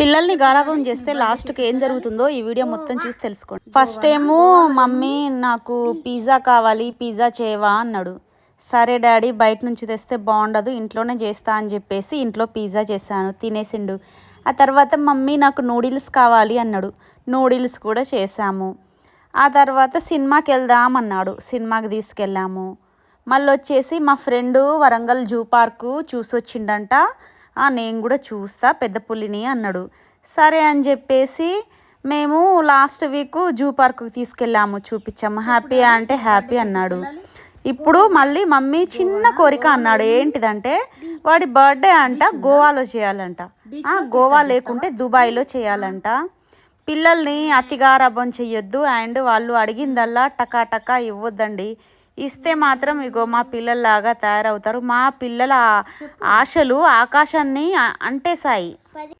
పిల్లల్ని గారాబం చేస్తే లాస్ట్కి ఏం జరుగుతుందో ఈ వీడియో మొత్తం చూసి తెలుసుకోండి. ఫస్ట్ ఏమో మమ్మీ నాకు పిజ్జా కావాలి పిజ్జా చేయవా అన్నాడు. సరే డాడీ బయట నుంచి తెస్తే బాగుండదు ఇంట్లోనే చేస్తా అని చెప్పేసి ఇంట్లో పిజ్జా చేశాను తినేసిండు. ఆ తర్వాత మమ్మీ నాకు నూడిల్స్ కావాలి అన్నాడు. నూడిల్స్ కూడా చేశాము. ఆ తర్వాత సినిమాకి వెళ్దాం అన్నాడు సినిమాకి తీసుకెళ్ళాము. మళ్ళీ వచ్చేసి మా ఫ్రెండు వరంగల్ జూ పార్కు చూసి వచ్చిండంట నేను కూడా చూస్తా పెద్ద పులిని అన్నాడు. సరే అని చెప్పేసి మేము లాస్ట్ వీక్ జూ పార్కుకి తీసుకెళ్ళాము చూపించాము. హ్యాపీ అంటే హ్యాపీ అన్నాడు. ఇప్పుడు మళ్ళీ మమ్మీ చిన్న కోరిక అన్నాడు. ఏంటిదంటే వాడి బర్త్డే అంట గోవాలో చేయాలంట. గోవా లేకుంటే దుబాయ్లో చేయాలంట. పిల్లల్ని అతిగారాభం చెయ్యొద్దు. అండ్ వాళ్ళు అడిగిందల్లా టకా టకా ఇవ్వద్దండి. ఇస్తే మాత్రం ఇగో మా పిల్లల్లాగా తయారవుతారు. మా పిల్లల ఆశలు ఆకాశాన్ని అంటేశాయి. అంటేసాయి